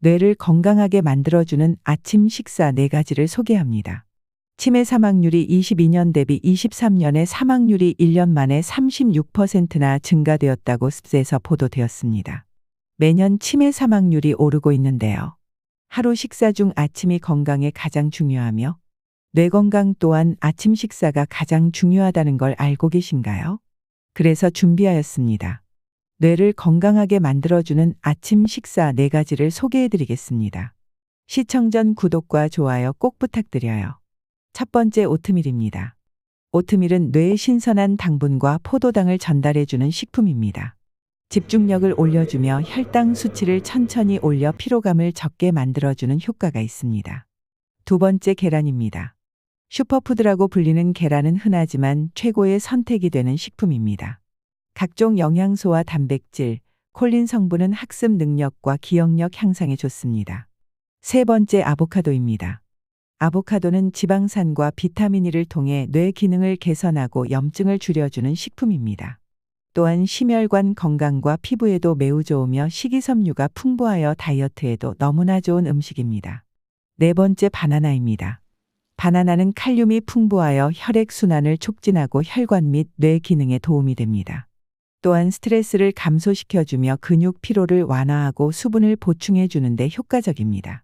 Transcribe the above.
뇌를 건강하게 만들어주는 아침 식사 4가지를 소개합니다. 치매 사망률이 22년 대비 23년에 사망률이 1년 만에 36%나 증가되었다고 습세에서 보도되었습니다. 매년 치매 사망률이 오르고 있는데요. 하루 식사 중 아침이 건강에 가장 중요하며 뇌 건강 또한 아침 식사가 가장 중요하다는 걸 알고 계신가요? 그래서 준비하였습니다. 뇌를 건강하게 만들어주는 아침 식사 4가지를 소개해 드리겠습니다. 시청 전 구독과 좋아요 꼭 부탁드려요. 첫 번째 오트밀입니다. 오트밀은 뇌에 신선한 당분과 포도당을 전달해주는 식품입니다. 집중력을 올려주며 혈당 수치를 천천히 올려 피로감을 적게 만들어주는 효과가 있습니다. 두 번째 계란입니다. 슈퍼푸드라고 불리는 계란은 흔하지만 최고의 선택이 되는 식품입니다. 각종 영양소와 단백질, 콜린 성분은 학습 능력과 기억력 향상에 좋습니다. 세 번째 아보카도입니다. 아보카도는 지방산과 비타민 E를 통해 뇌 기능을 개선하고 염증을 줄여주는 식품입니다. 또한 심혈관 건강과 피부에도 매우 좋으며 식이섬유가 풍부하여 다이어트에도 너무나 좋은 음식입니다. 네 번째 바나나입니다. 바나나는 칼륨이 풍부하여 혈액순환을 촉진하고 혈관 및 뇌 기능에 도움이 됩니다. 또한 스트레스를 감소시켜주며 근육 피로를 완화하고 수분을 보충해 주는데 효과적입니다.